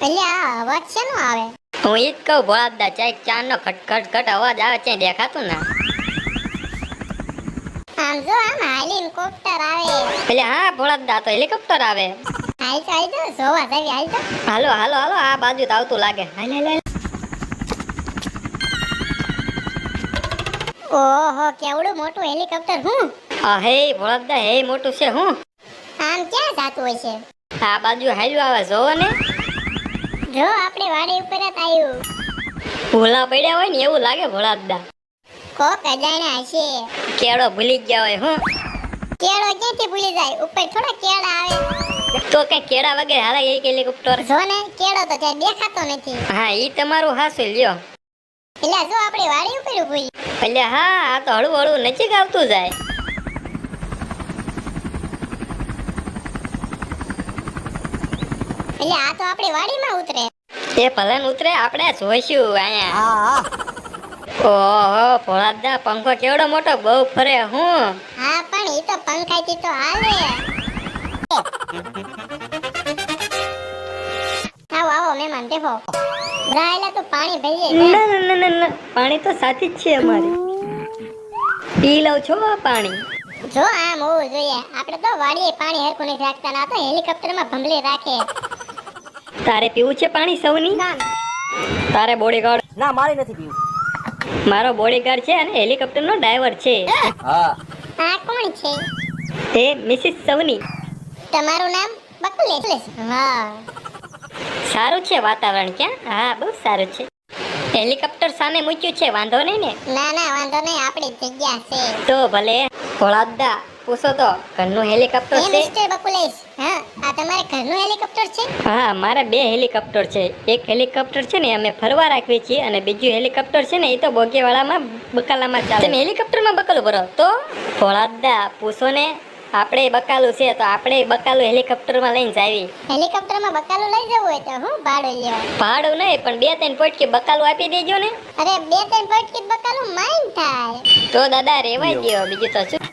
આ અવાજ શેનો આવે? હું ઈ જ કહું ભોળાદા ચાય ચાર નો ખટ અવાજ આવે છે દેખાતું ના. આમ જો આમ હેલિકોપ્ટર આવે. એટલે હા ભોળાદા તો હેલિકોપ્ટર આવે. હાલ તો હાલ તો જોવા જવી હાલ તો હાલો હાલો હાલો આ બાજુ તો આવતું લાગે. હાલ હાલ હાલ. ઓહો કેવડું મોટું હેલિકોપ્ટર હું? આ હે ભોળાદા હે મોટું છે હું? આમ ક્યાં જાતું હોય છે? આ બાજુ હાલ્યું આવે જોવો ને. જો આપણે વાડી ઉપર જ આવ્યું ભૂલા પડ્યા હોય ને એવું લાગે ભોળાદા કોક અજાણ્યા હશે. કેળો ભૂલી ગયા હોય હું. કેળો ક્યાંથી ભૂલી જાય? ઉપર થોડા કેળા આવે. તો કઈ કેળા વગેરે હાલે એક હેલિકોપ્ટર જો ને કેળો તો ત્યાં દેખાતો નથી. હા ઈ તમારું હાસું લ્યો. એટલે જો આપણે વાડી ઉપર ભૂલી એટલે હા આ તો હળવું હળવું નજીક આવતું જાય. એટલે આ તો આપણે વાડીમાં ઉતરે. એ ભલે ઉતરે આપણે જોઈશું અહીંયા. ઓહો ભોળાદા પંખો કેવડો મોટો? બહુ ફરે હું. હા પણ એ તો પંખાઈથી તો હાલે. આવો આવો મહેમાન દેખો બ્રાયલા તો પાણી ભરીએ ના ના ના ના ના. પાણી તો સાથી જ છે અમારી. પી લઉં છો પાણી? જો આમ હોવું જોઈએ. આપણે તો વાડીએ પાણી હરખું નથી રાખતા ના તો હેલિકોપ્ટરમાં ભંભલી રાખે. તારે પીવું છે પાણી સૌની? તારે બોડીગાર્ડ ના મારે નથી પીવું. મારો બોડીગાર્ડ છે અને હેલિકોપ્ટરનો ડ્રાઈવર છે. હા. આ કોણ છે? તે મિસિસ સૌની. તમારું નામ બકલેશ હા સારું છે વાતાવરણ ક્યાં? હા બહુ સારું છે. હેલિકોપ્ટર સામે મૂક્યું છે વાંધો નહીં ને? ના ના વાંધો નહીં આપણી જગ્યા છે. તો ભલે. ભોળાદા. પૂછો તો ઘરનું હેલિકોપ્ટર છે. મિસ્ટર બકુલેશ હા આ તમારે ઘરનું હેલિકોપ્ટર છે? હા મારે બે હેલિકોપ્ટર છે. એક હેલિકોપ્ટર છે ને અમે ફરવા રાખીએ છીએ અને બીજું હેલિકોપ્ટર છે ને એ તો બોગીવાળામાં બકાલામાં ચાલે. તમે હેલિકોપ્ટરમાં બકલો ભરો તો? ભોળાદા પૂછો ને આપણે બકાલું છે તો આપણે બકાલું હેલિકોપ્ટરમાં લઈને જાવી. હેલિકોપ્ટરમાં બકાલું લઈ જવું હોય તો હું ભાડું લેવા? ભાડું નહીં પણ બે ત્રણ પોટકી બકાલું આપી દેજો ને. અરે બે ત્રણ પોટકી બકાલું માઇન થાય. તો દાદા રેવાય ગયો બીજું તો શું?